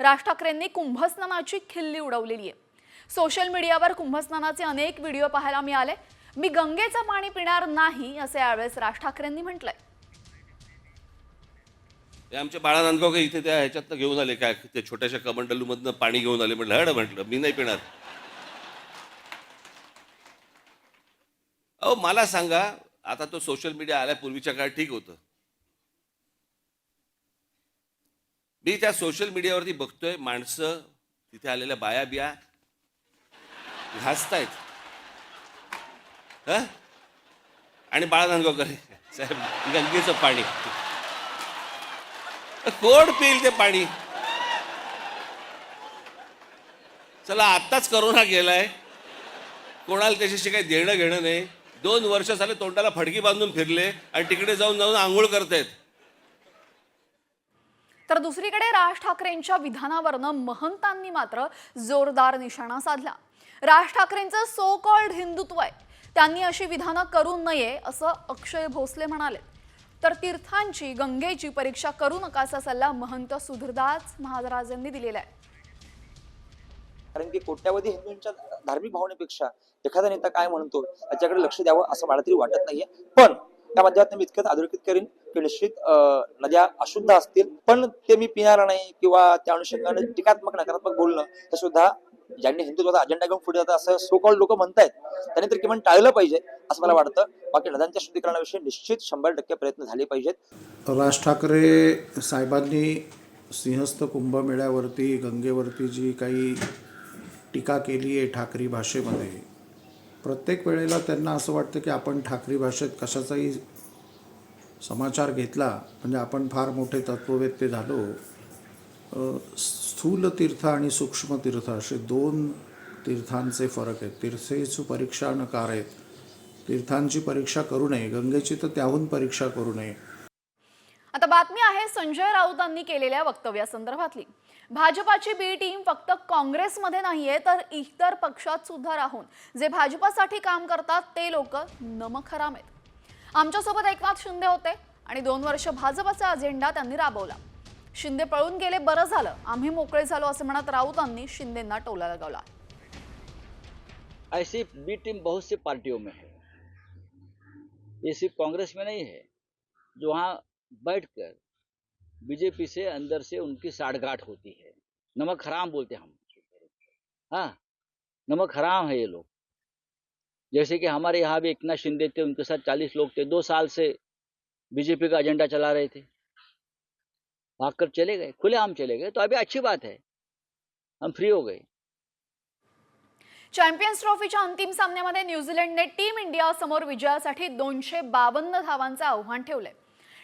राज ठाकरेंनी कुंभस्नानाची खिल्ली उडवलेली आहे. सोशल मीडियावर कुंभस्नानाचे अनेक व्हिडिओ पाहायला मिळाले. मी गंगेचं पाणी पिणार नाही असे यावेळेस राज ठाकरेंनी म्हटलंय. ते आमचे बाळा नांदगावकर इथे त्या ह्याच्यात घेऊन आले काय ते छोट्याशा कमंडलूमधनं पाणी घेऊन आले म्हटलं हड म्हटलं मी नाही पिणार. अहो मला सांगा आता तो सोशल मीडिया आल्या पूर्वीच्या काळात ठीक होतं. मी त्या सोशल मीडियावरती बघतोय माणसं तिथे आलेल्या बाया बिया घासतायत. हं? आणि बाळा साहेब गंगेचं पाणी. कोण पिईल ते पाणी? चला आत्ताच करोना गेलाय. कोणाला त्याच्याशी काही देणं घेणं नाही. दोन वर्ष झाले तोंडाला फडकी बांधून फिरले आणि तिकडे जाऊन जाऊन आंघोळ करतायत. तर दुसरीकडे राज ठाकरेंच्या विधानावरनं महंतांनी मात्र जोरदार निशाणा साधला. राज ठाकरेंचं सो कॉल्ड हिंदुत्व आहे. त्यांनी अशी विधानं करू नये असं अक्षय भोसले म्हणाले. तर तीर्थांची गंगेची परीक्षा करू नका असा सल्ला महंत सुधीरदास महाराजांनी दिलेला आहे. कारण की कोट्यावधी हिंदूंच्या धार्मिक भावनेपेक्षा एखादा नेता काय म्हणतो त्याच्याकडे लक्ष द्यावं असं मला तरी वाटत नाहीये. पण त्या माध्यमातून मी इतकंच अधोरेखित करीन की निश्चित नद्या अशुद्ध असतील पण ते मी पिणार नाही किंवा त्या अनुषंगाने टीकात्मक नकारात्मक बोलणं हे सुद्धा ज्यांनी हिंदुत्वाचा अजेंडा घेऊन पुढे जातात असं सोकॉल लोक म्हणतायत त्यांनी तर किमान टाळलं पाहिजे असं मला वाटतं. बाकी नद्यांच्या शुद्धीकरणाविषयी निश्चित शंभर टक्के प्रयत्न झाले पाहिजेत. राज ठाकरे साहेबांनी सिंहस्थ कुंभमेळ्यावरती गंगेवरती जी काही टीका केली आहे ठाकरी भाषेमध्ये प्रत्येक वेळेला त्यांना असं वाटतं की आपण ठाकरी भाषेत कशाचाही समाचार घेतला म्हणजे आपण फार मोठे तत्ववेत्ते झालो स्थूल तीर्थ आणि सूक्ष्म तीर्थ असे दोन तीर्थांचे फरक आहेत. तीर्थेची परीक्षा नकार आहेत तीर्थांची परीक्षा करू नये. गंगेची तर त्याहून परीक्षा करू नये. आता बातमी आहे संजय राऊतांनी केलेल्या वक्तव्यासंदर्भातली. भाजपाची बी टीम फक्त काँग्रेसमध्ये नाहीये तर इतर पक्षात सुद्धा राहून. जे भाजपासाठी काम करतात ते लोक नमखराम आहेत आमच्यासोबत एकनाथ शिंदे होते आणि दोन वर्ष भाजपाचा अजेंडा त्यांनी राबवला. शिंदे पळून गेले बरं झालं. आम्ही मोकळे झालो असं म्हणत राऊतांनी शिंदेना टोला लगावला. ऐसी बी टीम बहुत सी पार्टियों में है। ये सिर्फ कांग्रेस में नहीं है जो वहाँ बैठकर बीजेपी से अंदर से उनकी साठगांठ होती है। नमक हराम बोलते हम। हाँ नमक हराम है ये लोग। जैसे कि हमारे यहाँ भी एकनाथ शिंदे थे, उनके साथ चालीस लोग थे। दो साल से बीजेपी का एजेंडा चला रहे थे। भागकर चले गए, खुलेआम चले गए। तो अभी अच्छी बात है। हम फ्री हो गए। चॅम्पियन्स ट्रॉफीच्या अंतिम सामन्यामध्ये न्यूझीलंडने टीम इंडिया समोर विजयासाठी दोनशे बावन्न धावांचं आव्हान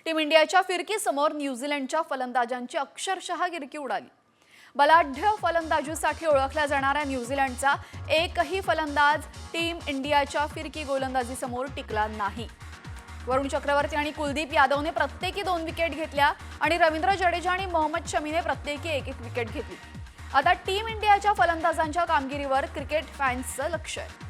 टीम इंडियाच्या फिरकीसमोर न्यूझीलंडच्या फलंदाजांची अक्षरशः गिरकी उडाली. बलाढ्य फलंदाजीसाठी ओळखल्या जाणाऱ्या न्यूझीलंडचा एकही फलंदाज टीम इंडियाच्या फिरकी गोलंदाजीसमोर टिकला नाही. वरुण चक्रवर्ती आणि कुलदीप यादवने प्रत्येकी दोन विकेट घेतल्या आणि रवींद्र जडेजा आणि मोहम्मद शमीने प्रत्येकी एक एक विकेट घेतली. आता टीम इंडियाच्या फलंदाजांच्या कामगिरीवर क्रिकेट फॅन्सचं लक्ष आहे.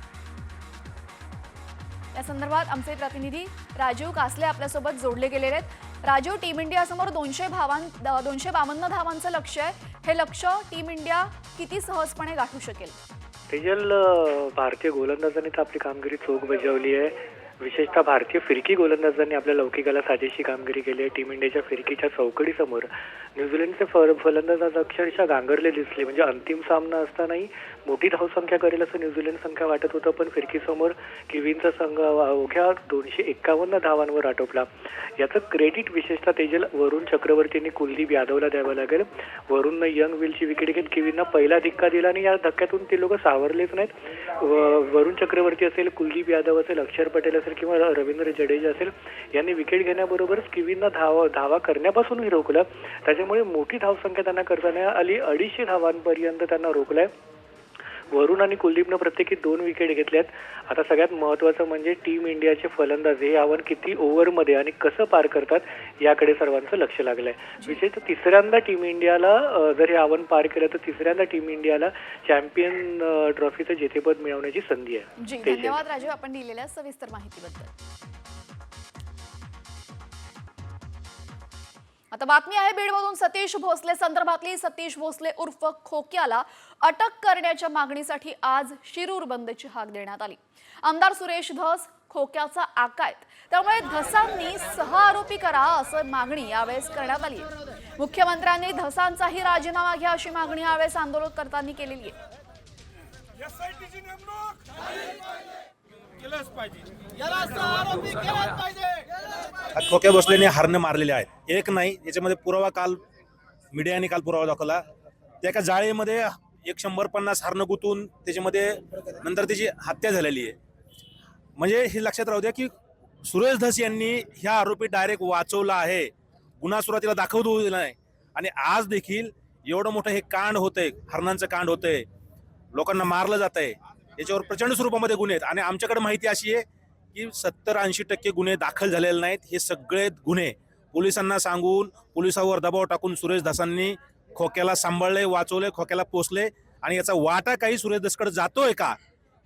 या संदर्भात आमचे प्रतिनिधी राजीव कासले आपल्यासोबत जोडले गेलेले आहेत. राजीव टीम इंडियासमोर दोनशे भावां दोनशे बावन्न धावांचं लक्ष आहे. हे लक्ष टीम इंडिया किती सहजपणे गाठू शकेल? तेजल भारतीय गोलंदाजांनी तर आपली कामगिरी चोख बजावली आहे. विशेषतः भारतीय फिरकी गोलंदाजांनी आपल्या लौकिकाला साजेशी कामगिरी केली आहे. टीम इंडियाच्या फिरकीच्या चौकडीसमोर न्यूझीलंडचे फर फलंदाज आज अक्षरशः गांगरले दिसले. म्हणजे अंतिम सामना असतानाही मोठी धावसंख्या करेल असं न्यूझीलंड संख्या वाटत होतं पण फिरकीसमोर किवींचा संघ अवघ्या दोनशे एक्कावन्न धावांवर आटोपला. याचं क्रेडिट विशेषतः तेजल वरुण चक्रवर्तींनी कुलदीप यादवला द्यावं लागेल. वरुणनं यंग विलची विकेट घेत किवींना पहिला धक्का दिला आणि या धक्क्यातून ते लोक सावरलेच नाहीत. व- वरुण चक्रवर्ती असेल कुलदीप यादव असेल अक्षर पटेल असेल किंवा रवींद्र जडेजा असेल यांनी विकेट घेण्याबरोबरच किवींना धावा धावा करण्यापासूनही रोखलं. त्याच्यामुळे मोठी धावसंख्या त्यांना करताना आली. अडीचशे धावांपर्यंत त्यांना रोखलाय. वरुण आणि कुलदीपनं प्रत्येकी दोन विकेट घेतल्यात. आता सगळ्यात महत्वाचं म्हणजे टीम इंडियाचे फलंदाज हे आव्हान किती ओव्हरमध्ये आणि कसं पार करतात याकडे सर्वांचं लक्ष लागलंय. विशेषतः तिसऱ्यांदा टीम इंडियाला जर हे आव्हान पार केलं तर तिसऱ्यांदा टीम इंडियाला चॅम्पियन ट्रॉफीचं जेतेपद मिळवण्याची संधी आहे. धन्यवाद राजीव आपण दिलेल्या सविस्तर माहितीबद्दल. आता आता बातमी आहे बीडमधून सतीश भोसले संदर्भातली. सतीश भोसले उर्फ खोक्याला. अटक करण्याच्या मागणीसाठी आज शिरूर बंदची हाक देण्यात आली. आमदार सुरेश धस खोक्याचा आकायत त्यामुळे धसांनी सह आरोपी करा असं मागणी यावेळेस करण्यात आली आहे. मुख्यमंत्र्यांनी धसांचाही राजीनामा घ्या अशी मागणी यावेळेस आंदोलनकर्त्यांनी केलेली आहे. एसआयटीची नेमणूक? केलंच पाहिजे. खोक्या बसल्याने हारणं मारलेले आहेत. एक नाही याच्यामध्ये पुरावा काल मीडियाने काल पुरावा दाखवला. त्या एका जाळीमध्ये एक शंभर पन्नास हारणं गुंतून त्याच्यामध्ये नंतर त्याची हत्या झालेली आहे. म्हणजे हे लक्षात राहू द्या की सुरेश धस यांनी ह्या आरोपी डायरेक्ट वाचवला आहे. गुन्हा सुरुवातीला दाखवतो दिला नाही. आणि आज देखील एवढं मोठं हे कांड होतंय हरणांचं कांड होतंय. लोकांना मारलं जात आहे याच्यावर प्रचंड स्वरूपामध्ये गुन्हे आहेत. आणि आमच्याकडे माहिती अशी आहे की सत्तर ऐंशी टक्के गुन्हे दाखल झालेले नाहीत. हे सगळे गुन्हे पोलिसांना सांगून पोलिसावर दबाव टाकून सुरेश धसांनी खोक्याला सांभाळले वाचवले खोक्याला पोचले आणि याचा वाटा काही सुरेश दसकडे जातोय का?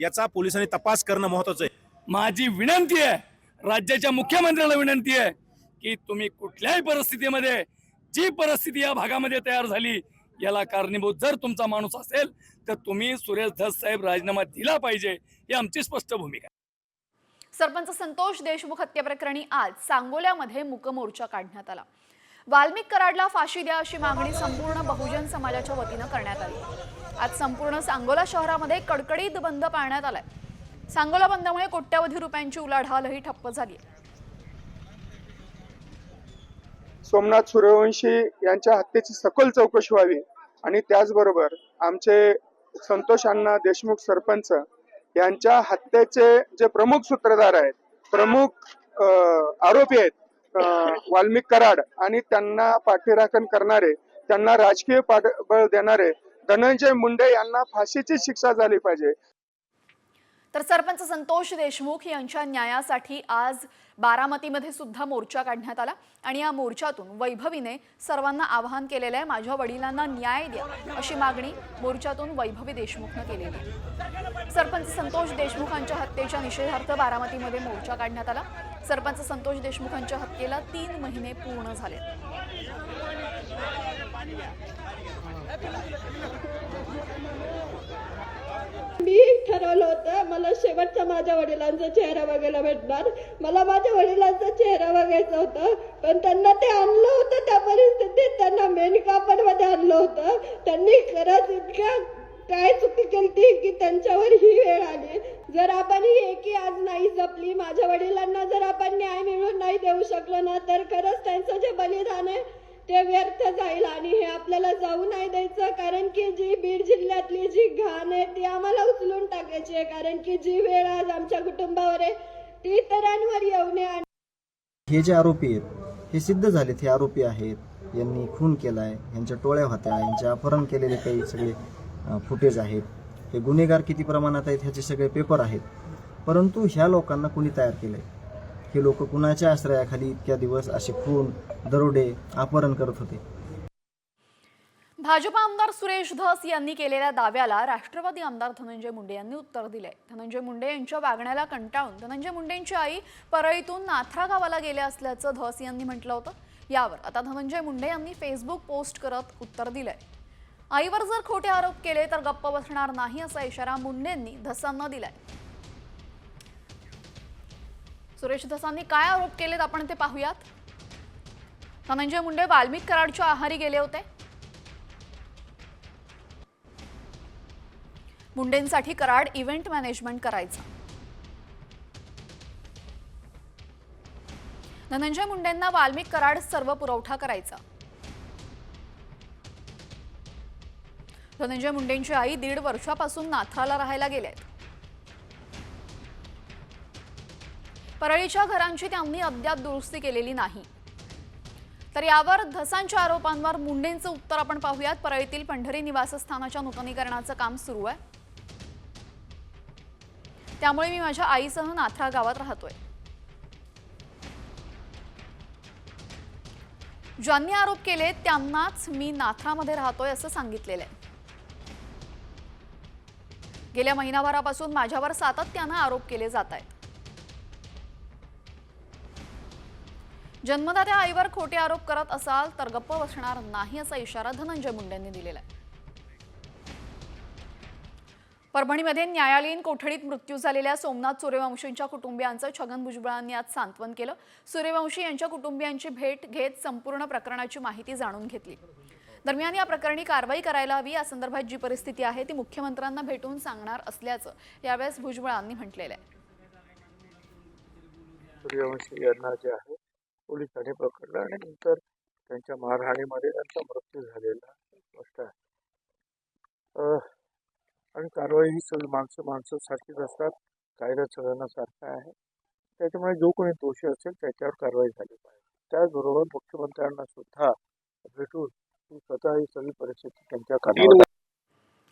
याचा पोलिसांनी तपास करणं महत्वाचं आहे. माझी विनंती आहे राज्याच्या मुख्यमंत्र्याला विनंती आहे की तुम्ही कुठल्याही परिस्थितीमध्ये जी परिस्थिती या भागामध्ये तयार झाली याला कारणीभूत जर तुमचा माणूस असेल तर तुम्ही सुरेश धस साहेब राजीनामा दिला पाहिजे ही आमची स्पष्ट भूमिका सरपंच संतोष देशमुख हत्येप्रकरणी आज सांगोल्यामध्ये मूकमोर्चा काढण्यात आला. वाल्मिक कराडला फाशी द्या अशी मागणी संपूर्ण बहुजन समाजाच्या वतीनं करण्यात आली. आज संपूर्ण सांगोला शहरामध्ये कडकडीत बंद पाळण्यात आलाय. सांगोला बंदमुळे कोट्यवधी रुपयांची उलाढालही ठप्प झाली सोमनाथ सूर्यवंशी यांच्या हत्येची सखोल चौकशी व्हावी आणि त्याचबरोबर आमचे संतोष अण्णा देशमुख सरपंच यांच्या हत्येचे जे प्रमुख सूत्रधार आहेत प्रमुख अं, आरोपी आहेत वाल्मिक कराड आणि त्यांना पाठीराखण करणारे त्यांना राजकीय पाठबळ देणारे धनंजय मुंडे यांना फाशीची शिक्षा झाली पाहिजे. तर सरपंच संतोष देशमुख यांच्या न्यायासाठी आज बारामतीमध्ये सुद्धा मोर्चा काढण्यात आला. आणि या मोर्चातून वैभवीने सर्वांना आवाहन केलेलं आहे माझ्या वडिलांना न्याय द्या अशी मागणी मोर्चातून वैभवी देशमुखनं केलेली आहे. सरपंच संतोष देशमुखांच्या हत्येच्या निषेधार्थ बारामतीमध्ये मोर्चा काढण्यात आला. सरपंच संतोष देशमुखांच्या हत्येला तीन महिने पूर्ण झाले. मी ठरवलं होतं. मला शेवटचा माझ्या वडिलांचा चेहरा बघायला भेटणार. मला माझ्या वडिलांचा चेहरा बघायचा होता. पण त्यांना ते आणलं होतं त्या परिस्थितीत. त्यांना मेनकापडमध्ये आणलं होतं. त्यांनी खरंच इतक्या काय चुकी केली की त्यांच्यावर ही वेळ आली. जर आपण ही एकी आज नाही जपली माझ्या वडिलांना जर आपण न्याय मिळवून नाही देऊ शकलो ना तर खरंच त्यांचं जे बलिदान आहे ते व्यर्थ जाईल. आणि हे आपल्याला जाऊ नाही द्यायचं. कारण की जी बीड जी घाण आहे ती आम्हाला उचलून टाकायची आहे कारण की जी वेळ आज आमच्या कुटुंबावर आहे ती इतरांवर येऊ नये आणि हे जे आरोपी आहेत हे सिद्ध झालेत हे आरोपी आहेत. यांनी खून केलाय यांच्या टोळ्या होत्या यांचे अपहरण केलेले काही सगळे फुटेज आहेत. हे गुन्हेगार किती प्रमाणात आहेत ह्याचे सगळे पेपर आहेत. परंतु ह्या लोकांना कुणी तयार केलंय? हे लोक कुणाच्या आश्रयाखाली इतक्या दिवस असे खून दरोडे अपहरण करत होते? भाजपा आमदार सुरेश धस यांनी केलेल्या दाव्याला राष्ट्रवादी आमदार धनंजय मुंडे यांनी उत्तर दिले धनंजय मुंडे यांच्या वागण्याला कंटाळून धनंजय मुंडेंची आई परळीतून नाथरा गावाला गेले असल्याचं धस यांनी म्हटलं होतं. यावर आता धनंजय मुंडे यांनी फेसबुक पोस्ट करत उत्तर दिलंय. आईवर जर खोटे आरोप केले तर गप्प बसणार नाही असा इशारा मुंडेंनी धसांना दिलाय. सुरेश धसांनी काय आरोप केलेत आपण ते पाहूयात. धनंजय मुंडे वाल्मिक कराडच्या आहारी गेले होते. मुंडेंसाठी कराड इव्हेंट मॅनेजमेंट करायचा. धनंजय मुंडेंना वाल्मिक कराड सर्व पुरवठा करायचा. धनंजय मुंडेंची आई दीड वर्षापासून नाथराला राहायला गेलेत. परळीच्या घरांची त्यांनी अद्याप दुरुस्ती केलेली नाही. तर यावर धसांच्या आरोपांवर मुंडेंचं उत्तर आपण पाहूयात. परळीतील पंढरी निवासस्थानाच्या नूतनीकरणाचं काम सुरू आहे. त्यामुळे मी माझ्या आईसह नाथरा गावात राहतोय. ज्यांनी आरोप केले त्यांनाच मी नाथरामध्ये राहतोय असं सांगितलेलं आहे गेल्या महिनाभरापासून माझ्यावर सातत्यानं आरोप केले जात आहेत. जन्मदात्या आईवर खोटे आरोप करत असाल तर गप्प बसणार नाही असा इशारा धनंजय मुंडेंनी दिलेला आहे परभणीमध्ये न्यायालयीन कोठडीत मृत्यू झालेल्या सोमनाथ सूर्यवंशींच्या कुटुंबियांचं छगन भुजबळांनी आज सांत्वन केलं. सूर्यवंशी यांच्या कुटुंबियांची भेट घेत संपूर्ण प्रकरणाची माहिती जाणून घेतली. दरम्यान या प्रकरणी कारवाई करायला हवी या संदर्भात जी परिस्थिती आहे ती मुख्यमंत्र्यांना भेटून सांगणार असल्याचं यावेळेस भुजबळांनी म्हटलेलं आहे. सूर्यवंशी यांना जे आहे पोलिसांनी पकडलं आणि नंतर त्यांच्या मारहाणीमध्ये त्यांचा मृत्यू झालेला स्पष्ट आहे अह, आणि ही सगळी माणसं माणसं सारखीच असतात. कायदा सगळ्यांना सारखा आहे. त्याच्यामुळे जो कोणी दोषी असेल त्याच्यावर कारवाई झाली पाहिजे. त्याचबरोबर मुख्यमंत्र्यांना सुद्धा भेटून स्वतः ही सगळी परिस्थिती त्यांच्या कानावर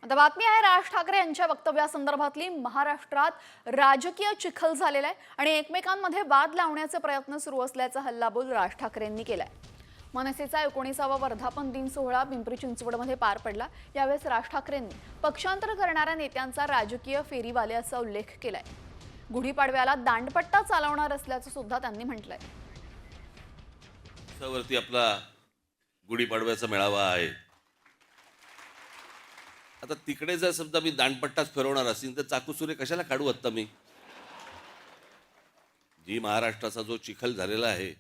आता बातमी आहे राज ठाकरे यांच्या वक्तव्यासंदर्भातली. महाराष्ट्रात राजकीय चिखल झालेला आहे आणि एकमेकांमध्ये वाद लावण्याचे प्रयत्न सुरू असल्याचा हल्लाबोल राज ठाकरेंनी केलाय. मनसेचा एकोणीसावा वर्धापन दिन सोहळा पिंपरी चिंचवडमध्ये पार पडला. यावेळेस राज ठाकरेंनी पक्षांतर करणाऱ्या नेत्यांचा राजकीय फेरीवाले असा उल्लेख केलाय. गुढीपाडव्याला दांडपट्टा चालवणार असल्याचं सुद्धा त्यांनी म्हटलंय. वरती आपला गुढीपाडव्याचा मेळावा आहे. आता तिकडे जर समजा मी दांडपट्टाच फिरवणार असेल तर चाकूसुरे कशाला काढू आत्ता मी? जी महाराष्ट्राचा जो चिखल झालेला आहे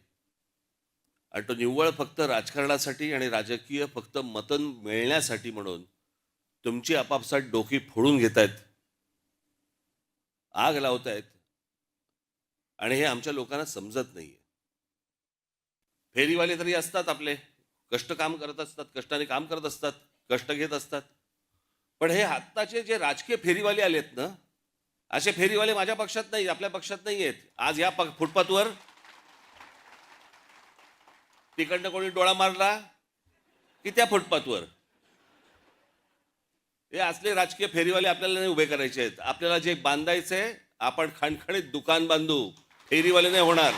आणि तो निव्वळ फक्त राजकारणासाठी आणि राजकीय फक्त मतन मिळण्यासाठी म्हणून तुमची आपापसात डोकी फोडून घेत आहेत आग लावतायत. आणि हे आमच्या लोकांना समजत नाहीये. फेरीवाले तरी असतात आपले. कष्ट काम करत असतात कष्टाने काम करत असतात कष्ट घेत असतात. पण हे आत्ताचे जे राजकीय फेरीवाले आलेत ना असे फेरीवाले माझ्या पक्षात नाही आपल्या पक्षात नाही आहेत आज या फुटपाथवर तिकडनं कोणी डोळा मारला की त्या फुटपाथवर? हे असले राजकीय फेरीवाले आपल्याला नाही उभे करायचे आहेत. आपल्याला जे बांधायचे आपण खणखणीत दुकान बांधू फेरीवाले नाही होणार.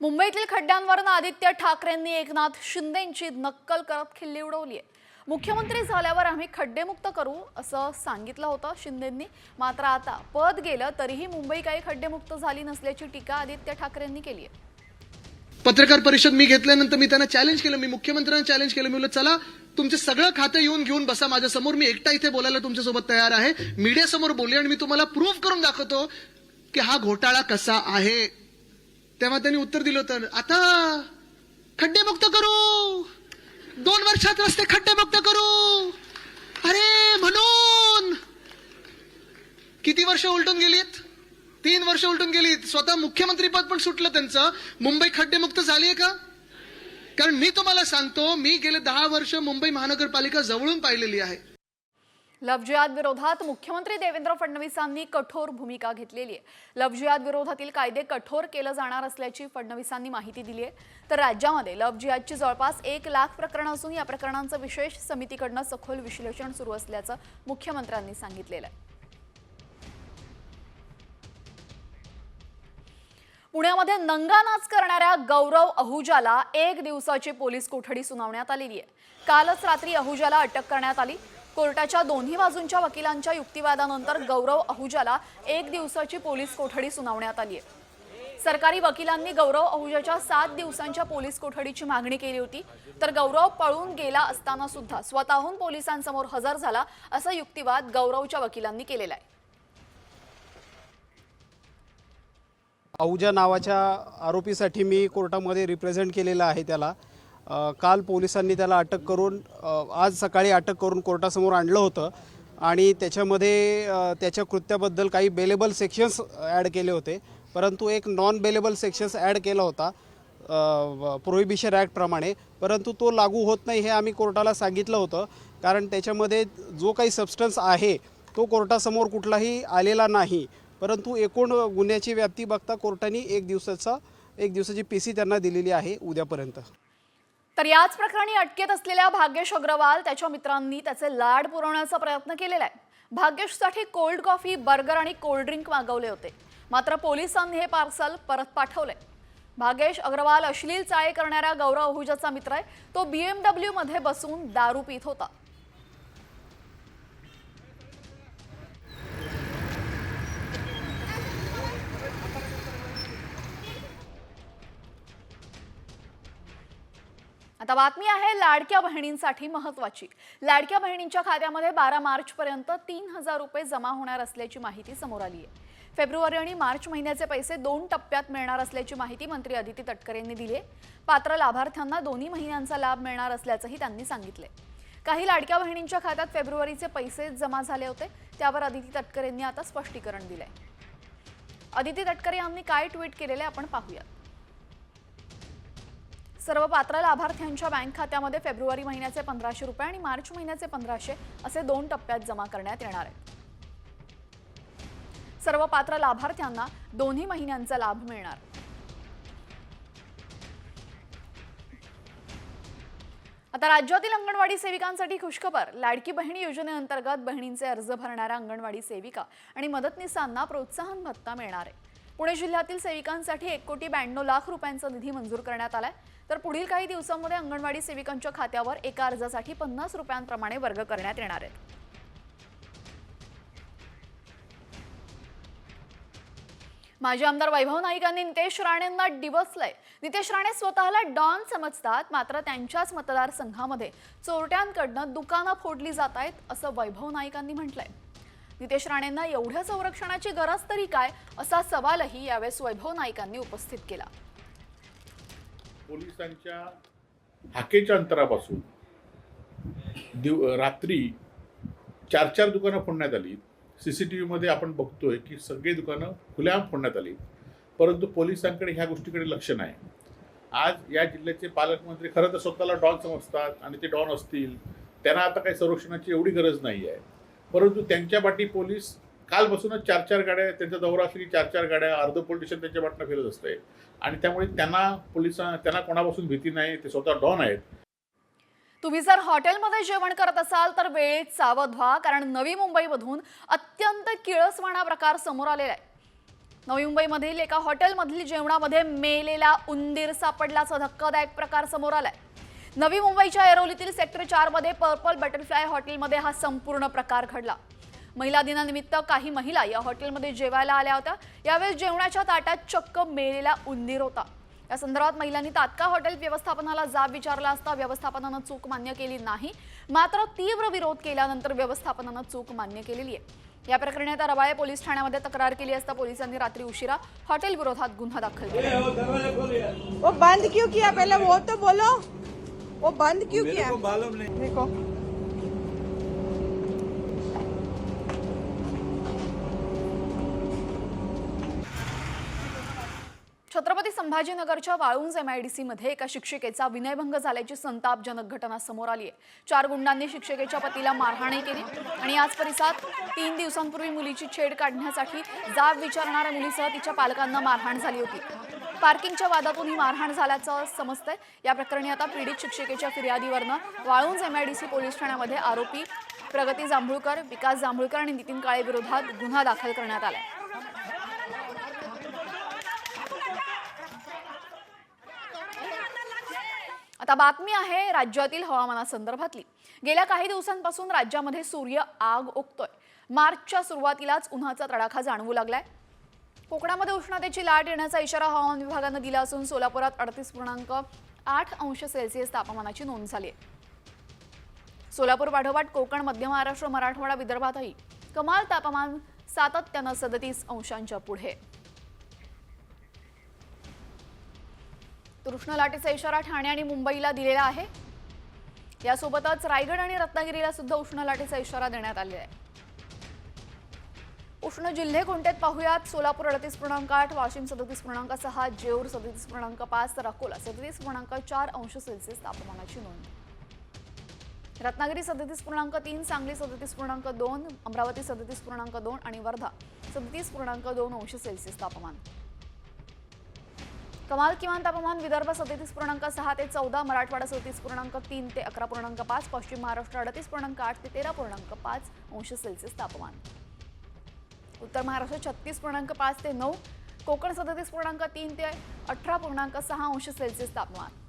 मुंबईतील खड्ड्यांवरून आदित्य ठाकरेंनी एकनाथ शिंदेची नक्कल करत खिल्ली उडवली आहे. मुख्यमंत्री झाल्यावर आम्ही खड्डेमुक्त करू असं सांगितलं होतं शिंदेंनी. मात्र आता पद गेलं तरीही मुंबई काही खड्डेमुक्त झाली नसल्याची टीका आदित्य ठाकरेंनी केली आहे. पत्रकार परिषद मी घेतल्यानंतर मी त्यांना चॅलेंज केलं मी मुख्यमंत्र्यांना चॅलेंज केलं. मी म्हटलं चला तुमचे सगळं खातं येऊन घेऊन बसा माझ्यासमोर. मी एकटा इथे बोलायला तुमच्यासोबत तयार आहे. मीडियासमोर बोलले आणि मी तुम्हाला प्रूव्ह करून दाखवतो की हा घोटाळा कसा आहे. तेव्हा त्यांनी उत्तर दिलं होतं आता खड्डे मुक्त करू. दोन वर्षात रस्ते खड्डेमुक्त करू. अरे म्हणून. किती वर्ष उलटून गेलीत? तीन वर्ष उलटून गेली. स्वतः मुख्यमंत्रीपद पण सुटलं त्यांचं. मुंबई खड्डेमुक्त झाली आहे का? कारण मी तुम्हाला सांगतो मी गेले दहा वर्ष मुंबई महानगरपालिका जवळून पाहिलेली आहे. लव्ह विरोधात मुख्यमंत्री देवेंद्र फडणवीसांनी कठोर भूमिका घेतलेली आहे. लव्ह विरोधातील कायदे कठोर केलं जाणार असल्याची फडणवीसांनी माहिती दिली आहे. तर राज्यामध्ये लव्ह जवळपास एक लाख प्रकरणं असून या प्रकरणांचं विशेष समितीकडनं सखोल विश्लेषण सुरू असल्याचं मुख्यमंत्र्यांनी सांगितलेलं आहे. पुण्यामध्ये नंगानाच करणाऱ्या गौरव अहुजाला एक दिवसाची पोलीस कोठडी सुनावण्यात आलेली आहे. कालच रात्री अहुजाला अटक करण्यात आली. कोर्टाच्या दोन्ही बाजूंच्या वकिलांच्या युक्तिवादानंतर गौरव अहुजाला एक दिवसाची पोलीस कोठडी सुनावण्यात आली आहे. सरकारी वकिलांनी गौरव अहुजाच्या सात दिवसांच्या पोलीस कोठडीची मागणी केली होती. तर गौरव पळून गेला असताना सुद्धा स्वतःहून पोलिसांसमोर हजर झाला असा युक्तिवाद गौरवच्या वकिलांनी केलेला आहे. अहुजा नावाच्या आरोपीसाठी मी कोर्टामध्ये रिप्रेझेंट केलेलं आहे त्याला. काल पोलिसांनी त्याला अटक करून आज सकाळी अटक करून कोर्टासमोर आणलं होतं. आणि त्याच्यामध्ये त्याच्या कृत्याबद्दल काही बेलेबल सेक्शन्स ॲड केले होते. परंतु एक नॉन बेलेबल सेक्शन्स ॲड केला होता प्रोहिबिशन ॲक्टप्रमाणे परंतु तो लागू होत नाही हे आम्ही कोर्टाला सांगितलं होतं. कारण त्याच्यामध्ये जो काही सबस्टन्स आहे तो कोर्टासमोर कुठलाही आलेला नाही. परंतु एकूण गुन्ह्याची व्याप्ती बघता कोर्टाने एक दिवसाचा एक दिवसाची पी सी त्यांना दिलेली आहे उद्यापर्यंत. तर याच प्रकरणी अटकेत असलेल्या भाग्येश अग्रवाल त्याच्या मित्रांनी त्याचे लाड पुरवण्याचा प्रयत्न केलेला आहे. भाग्यशसाठी कोल्ड कॉफी बर्गर आणि कोल्ड ड्रिंक मागवले होते. मात्र पोलिसांनी हे पार्सल परत पाठवले. भागेश अग्रवाल अश्लील चाळे करणाऱ्या गौरव अहुजाचा मित्र आहे. तो बीएमडब्ल्यू मध्ये बसून दारू पित होता. आता बातमी आहे लाडक्या बहिणींसाठी महत्वाची लाडक्या बहिणींच्या खात्यामध्ये बारा मार्च पर्यंत तीन हजार रुपये जमा होणार असल्याची माहिती समोर आली आहे. फेब्रुवारी आणि मार्च महिन्याचे पैसे दोन टप्प्यात मिळणार असल्याची माहिती मंत्री अदिती तटकरे यांनी दिली पात्र लाभार्थ्यांना दोन्ही महिन्यांचा लाभ मिळणार असल्याचंही त्यांनी सांगितले काही लाडक्या बहिणींच्या खात्यात फेब्रुवारीचे पैसे जमा झाले होते त्यावर अदिती तटकरे यांनी आता स्पष्टीकरण दिलंय. अदिती तटकरे यांनी काय ट्विट केलेले आपण पाहूयात. सर्व पात्र लाभार्थ्यांच्या बँक खात्यामध्ये फेब्रुवारी महिन्याचे पंधराशे रुपये आणि मार्च महिन्याचे पंधराशे असे दोन टप्प्यात जमा करण्यात येणार आहे सर्व पात्र लाभार्थ्यांना दोन्ही महिन्यांचा लाभ मिळणार. आता राज्यातील अंगणवाडी सेविकांसाठी खुशखबर. लाडकी बहिणी योजनेअंतर्गत बहिणींचे अर्ज भरणाऱ्या अंगणवाडी सेविका आणि मदतनीसांना प्रोत्साहन भत्ता मिळणार आहे. पुणे जिल्ह्यातील सेविकांसाठी एक कोटी ब्याण्णव लाख रुपयांचा निधी मंजूर करण्यात आलाय. तर पुढील काही दिवसांमध्ये अंगणवाडी सेविकांच्या खात्यावर एका अर्जासाठी पन्नास रुपयांप्रमाणे वर्ग करण्यात येणार आहेत. माजी आमदार वैभव नाईकांनी नितेश राणेंना डिवसलंय नितेश राणे स्वतःला डॉन समजतात मात्र त्यांच्याच मतदारसंघामध्ये चोरट्यांकडनं दुकानं फोडली जात आहेत असं वैभव नाईकांनी म्हटलंय. नितेश राणेंना एवढ्या संरक्षणाची गरज तरी काय असा सवालही यावेळेस वैभव नाईकांनी उपस्थित केला. पोलिसांच्या हाकेच्या अंतरापासून दिव रात्री चार चार दुकानं फोडण्यात आली. सी सी टी व्हीमध्ये आपण बघतोय की सगळी दुकानं खुल्या फोडण्यात आली. परंतु पोलिसांकडे ह्या गोष्टीकडे लक्ष नाही. आज या जिल्ह्याचे पालकमंत्री खरं तर स्वतःला डॉन समजतात आणि ते डॉन असतील. त्यांना आता काही संरक्षणाची एवढी गरज नाही आहे परंतु त्यांच्या पाठी पोलीस कालपासूनच चार चार गाड्या त्यांचा दौरा असली की चार चार गाड्या अर्ध पोलीस स्टेशन त्यांच्या पाठनं फिरत असते. आणि त्यामुळे त्यांना पोलिसां त्यांना कोणापासून भीती नाही ते स्वतः डॉन आहेत. तुम्ही जर हॉटेलमध्ये जेवण करत असाल तर वेळेत सावध व्हा कारण नवी मुंबईमधून अत्यंत किळसवाणा प्रकार समोर आलेला आहे. नवी मुंबईमधील एका हॉटेलमधील जेवणामध्ये मेलेला उंदीर सापडल्याचा धक्कादायक प्रकार समोर आलाय. नवी मुंबईच्या ऐरोलीतील सेक्टर चारमध्ये पर्पल बटरफ्लाय हॉटेलमध्ये हा संपूर्ण प्रकार घडला. महिला दिनानिमित्त काही महिला या हॉटेलमध्ये जेवायला आल्या होत्या. यावेळी जेवणाच्या ताटात चक्क मेलेला उंदीर होता. या संदर्भात महिलांनी तात्काळ हॉटेल व्यवस्थापनाला जाब विचारला असता व्यवस्थापनानं चूक मान्य केली नाही. मात्र तीव्र विरोध केल्यानंतर व्यवस्थापनानं चूक मान्य केलेली आहे. या प्रकरणी आता रबाळे पोलीस ठाण्यामध्ये तक्रार केली असता पोलिसांनी रात्री उशिरा हॉटेल विरोधात गुन्हा दाखल केला. वो बंद क्यों किया? पहले वो तो बोलो. वो बंद क्यों किया? देखो. छत्रपती संभाजीनगरच्या वाळुंज एमआयडीसी मध्ये एका शिक्षिकेचा विनयभंग झाल्याची संतापजनक घटना समोर आली आहे. चार गुंडांनी शिक्षिकेच्या पतीला मारहाणही केली आणि आज परिसरात तीन दिवसांपूर्वी मुलीची छेड काढण्यासाठी जाब विचारणाऱ्या मुलीसह तिच्या पालकांना मारहाण झाली होती. पार्किंगच्या वादातून ही मारहाण झाल्याचं समजतंय. या प्रकरणी आता पीडित शिक्षिकेच्या फिर्यादीवरनं वाळुंज एमआयडीसी पोलीस ठाण्यामध्ये आरोपी प्रगती जांभूळकर विकास जांभूळकर आणि नितीन काळे विरोधात गुन्हा दाखल करण्यात आलाय. आता बातमी आहे राज्यातील हवामानासंदर्भातली गेल्या काही दिवसांपासून राज्यामध्ये सूर्य आग ओकतोय. मार्चच्या सुरुवातीलाच उन्हाचा तडाखा जाणवू लागलाय. कोकणामध्ये उष्णतेची लाट येण्याचा इशारा हवामान विभागानं दिला असून सोलापुरात अडतीस पूर्णांक आठ अंश सेल्सिअस तापमानाची नोंद झाली आहे. सोलापूर पाठोपाठ कोकण मध्य महाराष्ट्र मराठवाडा विदर्भातही कमाल तापमान सातत्यानं सदतीस अंशांच्या पुढे. तर उष्ण लाटेचा इशारा ठाणे आणि मुंबईला दिलेला आहे. यासोबतच रायगड आणि रत्नागिरीला सुद्धा उष्ण लाटेचा इशारा देण्यात आलेला आहे. उष्ण जिल्हे कोणते पाहूयात? सोलापूर अडतीस पूर्णांक आठ वाशिम सदतीस पूर्णांक सहा जेऊर सदतीस पूर्णांक पाच तर अकोला सदतीस पूर्णांक चार अंश सेल्सिअस तापमानाची नोंद. रत्नागिरी सदतीस पूर्णांक तीन सांगली सदतीस पूर्णांक दोन अमरावती सदतीस पूर्णांक दोन आणि वर्धा सदतीस पूर्णांक दोन अंश सेल्सिअस तापमान. कमाल किमान तापमान विदर्भ सदतीस पूर्णांक सहा ते चौदा मराठवाडा सदतीस पूर्णांक तीन ते अकरा पूर्णांक पाच पश्चिम महाराष्ट्र अडतीस पूर्णांक आठ ते तेरा पूर्णांक पाच अंश सेल्सिअस तापमान. उत्तर महाराष्ट्र छत्तीस पूर्णांक पाच ते नऊ कोकण सदतीस पूर्णांक तीन ते अठरा पूर्णांक सहा अंश सेल्सिअस तापमान.